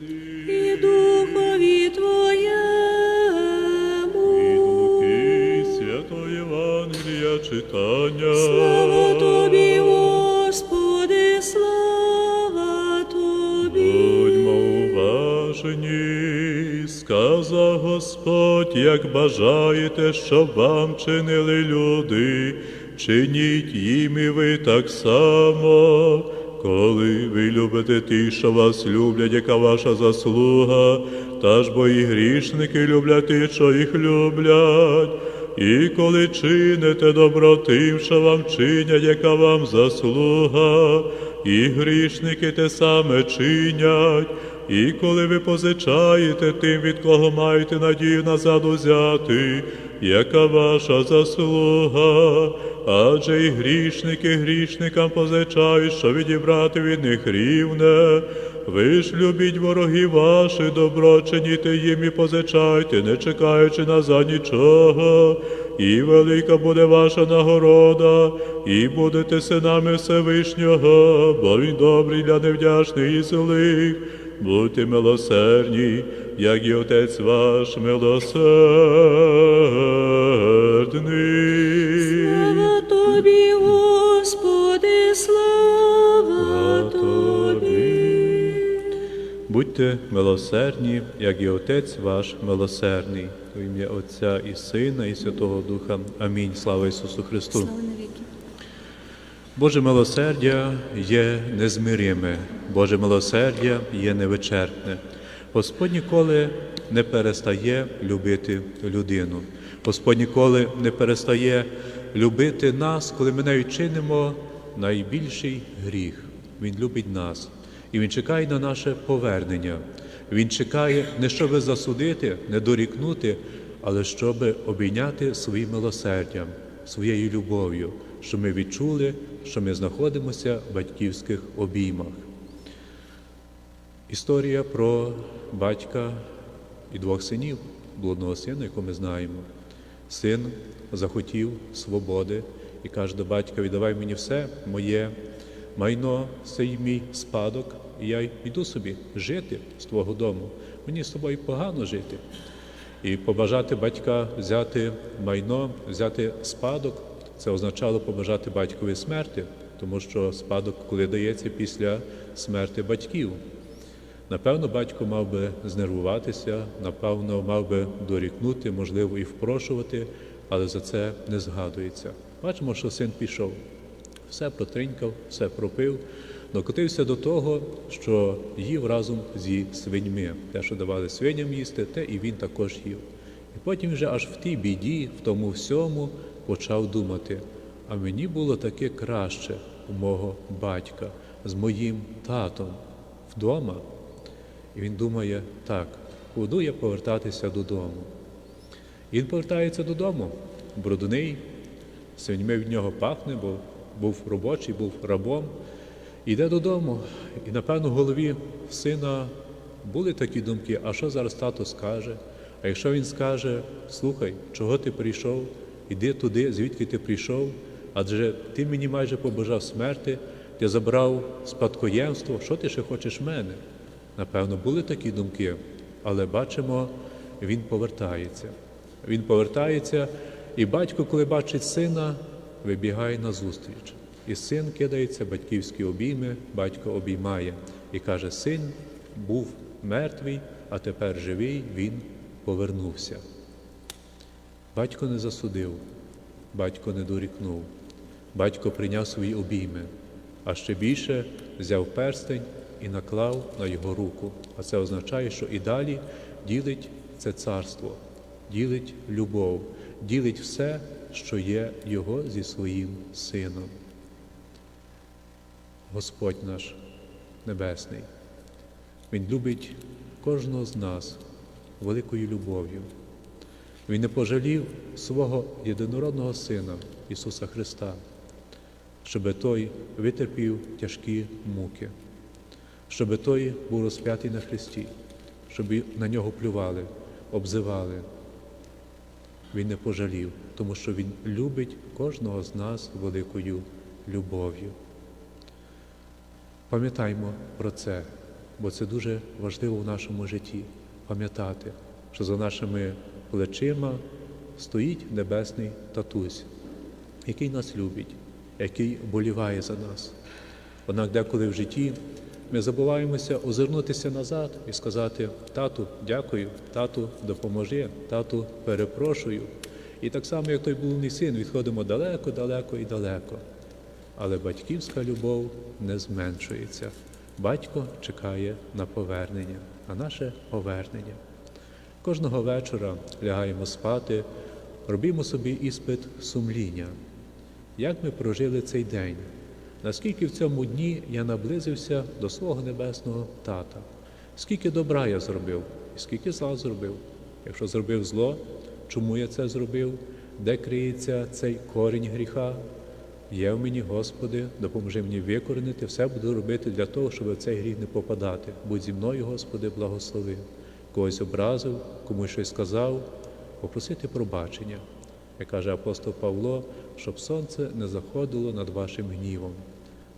і духові Твоєму. Від Луки Святого Євангелія читання. Слава Тобі, Господи, слава Тобі. Будьмо уважні, сказав Господь, як бажаєте, щоб вам чинили люди, чиніть їм і ви так само. Коли ви любите ті, що вас люблять, яка ваша заслуга, та ж бо і грішники люблять ті, що їх люблять. І коли чините добро тим, що вам чинять, яка вам заслуга, і грішники те саме чинять, і коли ви позичаєте тим, від кого маєте надію назад узяти, яка ваша заслуга, адже і грішники грішникам позичають, що відібрати від них рівне. Ви ж любіть ворогів ваші, добро чиніте їм і позичайте, не чекаючи назад нічого. І велика буде ваша нагорода, і будете синами Всевишнього, бо він добрий для невдячних і злих. Будьте милосердні, як і Отець ваш милосердний. Тобі, Господи, слава Тобі. Будьте милосердні, як і Отець ваш милосердний. У ім'я Отця і Сина, і Святого Духа. Амінь. Слава Ісусу Христу. Слава. Боже милосердя є незмириме, Боже милосердя є невичерпне. Господь ніколи не перестає любити людину. Господь ніколи не перестає любити нас, коли ми навіть чинимо найбільший гріх. Він любить нас. І Він чекає на наше повернення. Він чекає не щоб засудити, не дорікнути, але щоб обійняти своїм милосердям, своєю любов'ю, щоб ми відчули, що ми знаходимося в батьківських обіймах. Історія про батька і двох синів, блудного сина, яку ми знаємо. Син захотів свободи і каже до батька: віддавай мені все моє майно, цей мій спадок, і я йду собі жити з твого дому. Мені з тобою погано жити. І побажати батька взяти майно, взяти спадок, це означало побажати батькові смерти, тому що спадок, коли дається після смерти батьків. Напевно, батько мав би знервуватися, напевно, мав би дорікнути, можливо, і впрошувати, але за це не згадується. Бачимо, що син пішов, все протринькав, все пропив, докотився до того, що їв разом зі свиньми. Те, що давали свиням їсти, те і він також їв. І потім вже аж в тій біді, в тому всьому почав думати, а мені було таке краще у мого батька з моїм татом вдома. І він думає, так, буду я повертатися додому. І він повертається додому, брудний, свиньми від нього пахне, бо був робочий, був рабом. Йде додому, і, напевно, в голові сина були такі думки, а що зараз тато скаже? А якщо він скаже, слухай, чого ти прийшов, іди туди, звідки ти прийшов, адже ти мені майже побажав смерти, ти забрав спадкоємство, що ти ще хочеш в мене? Напевно, були такі думки, але бачимо, він повертається. Він повертається, і батько, коли бачить сина, вибігає на зустріч. І син кидається, батьківські обійми, батько обіймає і каже: Син був мертвий, а тепер живий, він повернувся. Батько не засудив, батько не дорікнув, батько прийняв свої обійми, а ще більше взяв перстень і наклав на його руку. А це означає, що і далі ділить це царство, ділить любов, ділить все, що є його зі своїм сином. Господь наш Небесний, Він любить кожного з нас великою любов'ю. Він не пожалів свого єдинородного Сина Ісуса Христа, щоб Той витерпів тяжкі муки, щоб Той був розп'ятий на Христі, щоб на нього плювали, обзивали. Він не пожалів, тому що Він любить кожного з нас великою любов'ю. Пам'ятаймо про це, бо це дуже важливо в нашому житті пам'ятати, що за нашими плечима стоїть небесний татусь, який нас любить, який боліває за нас. Однак деколи в житті ми забуваємося озирнутися назад і сказати: тату, дякую, тату, допоможи, тату, перепрошую. І так само, як той блудний син, відходимо далеко, далеко і далеко. Але батьківська любов не зменшується. Батько чекає на повернення, на наше повернення. Кожного вечора лягаємо спати, робимо собі іспит сумління. Як ми прожили цей день? Наскільки в цьому дні я наблизився до свого небесного тата? Скільки добра я зробив, і скільки зла зробив? Якщо зробив зло, чому я це зробив? Де криється цей корінь гріха? Є в мені, Господи, допоможи мені викоренити, все буду робити для того, щоб в цей гріх не попадати. Будь зі мною, Господи, благослови. Когось образив, комусь щось сказав, попросити пробачення. Як каже апостол Павло, щоб сонце не заходило над вашим гнівом.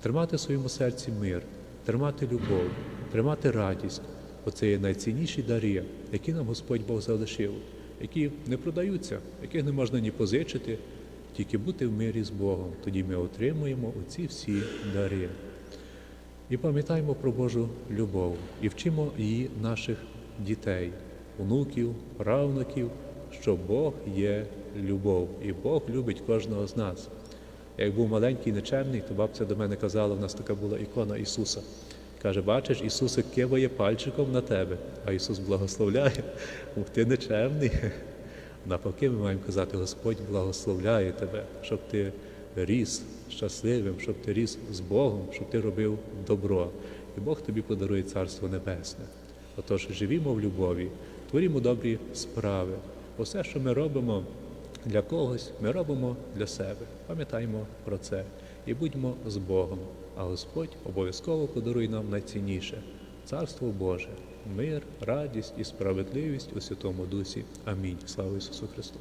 Тримати в своєму серці мир, тримати любов, тримати радість, бо це є найцінніші дари, які нам Господь Бог залишив, які не продаються, яких не можна ні позичити, тільки бути в мирі з Богом. Тоді ми отримуємо оці всі дари. І пам'ятаємо про Божу любов і вчимо її наших дітей, онуків, правнуків, що Бог є любов, і Бог любить кожного з нас. Я Як був маленький нечемний, то бабця до мене казала, в нас така була ікона Ісуса. Каже, бачиш, Ісусик киває пальчиком на тебе, а Ісус благословляє. Ух ти нечемний. Навпаки, ми маємо казати, Господь благословляє тебе, щоб ти ріс щасливим, щоб ти ріс з Богом, щоб ти робив добро. І Бог тобі подарує Царство Небесне. Отож, живімо в любові, творімо добрі справи. Все, що ми робимо для когось, ми робимо для себе. Пам'ятаймо про це і будьмо з Богом. А Господь обов'язково подарує нам найцінніше Царство Боже, мир, радість і справедливість у Святому Дусі. Амінь. Слава Ісусу Христу!